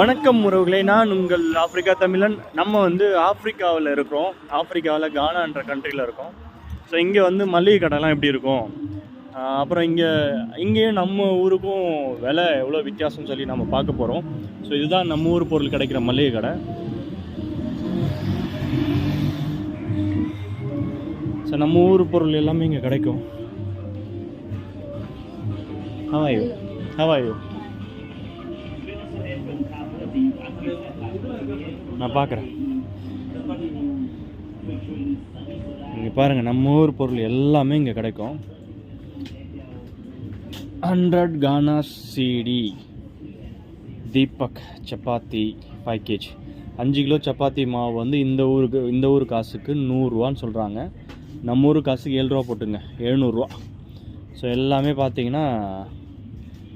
வணக்கம் உறவுகளே நான் உங்கள் ஆப்பிரிக்கா தமிழன். நம்ம வந்து ஆப்பிரிக்காவில் இருக்கிறோம். ஆப்பிரிக்காவில் கானான்ற கண்ட்ரியில் இருக்கோம். ஸோ இங்கே வந்து மளிகை கடைலாம் எப்படி இருக்கும்? அப்புறம் இங்கே இங்கேயும் நம்ம ஊருக்கும் விலை எவ்வளோ வித்தியாசம்னு சொல்லி நம்ம பார்க்க போகிறோம் ஸோ இதுதான் நம்ம ஊர் பொருள் கிடைக்கிற மளிகை கடை. ஸோ நம்ம ஊர் பொருள் எல்லாமே இங்கே கிடைக்கும். ஹவாயோ ஹவாயோ நான் பார்க்குறேன். இங்கே பாருங்கள் நம்ம ஊர் பொருள் எல்லாமே இங்கே கிடைக்கும். ஹண்ட்ரட் கானா சிடி தீபக் சப்பாத்தி ஃபைவ் கேஜ் அஞ்சு கிலோ சப்பாத்தி மாவு வந்து இந்த ஊருக்கு இந்த ஊர் காசுக்கு நூறுரூவான்னு சொல்கிறாங்க நம்ம ஊர் காசுக்கு ஏழு ரூபா போட்டுங்க எழுநூறுவா ஸோ எல்லாமே பார்த்தீங்கன்னா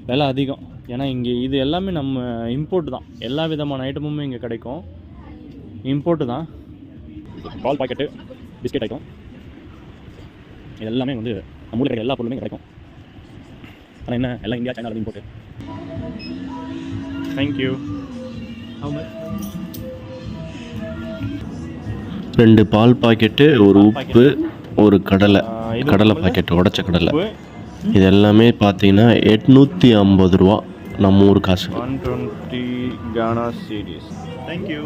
விலை அதிகம். ஏன்னா இங்கே இது எல்லாமே நம்ம இம்போர்ட் தான். எல்லா விதமான ஐட்டமுமே இங்கே கிடைக்கும். இம்போர்ட்டு தான். பால் பாக்கெட்டு பிஸ்கெட் ஐட்டம் இது எல்லாமே வந்து நம்ம ஊரில் கிடைக்கிற எல்லா பொருளுமே கிடைக்கும். ஆனால் என்ன எல்லாம் இந்தியா சைனாவில் இம்போர்ட்டு தேங்க்யூ ரெண்டு பால் பாக்கெட்டு ஒரு உப்பு ஒரு கடலை. கடலை பாக்கெட் உடச்ச கடலை. இது எல்லாமே பார்த்தீங்கன்னா எட்நூற்றி ஐம்பது ரூபா. நம்ம ஊர் காசு ஒன் டுவெண்ட்டி கானா சீரீஸ் தேங்க்யூ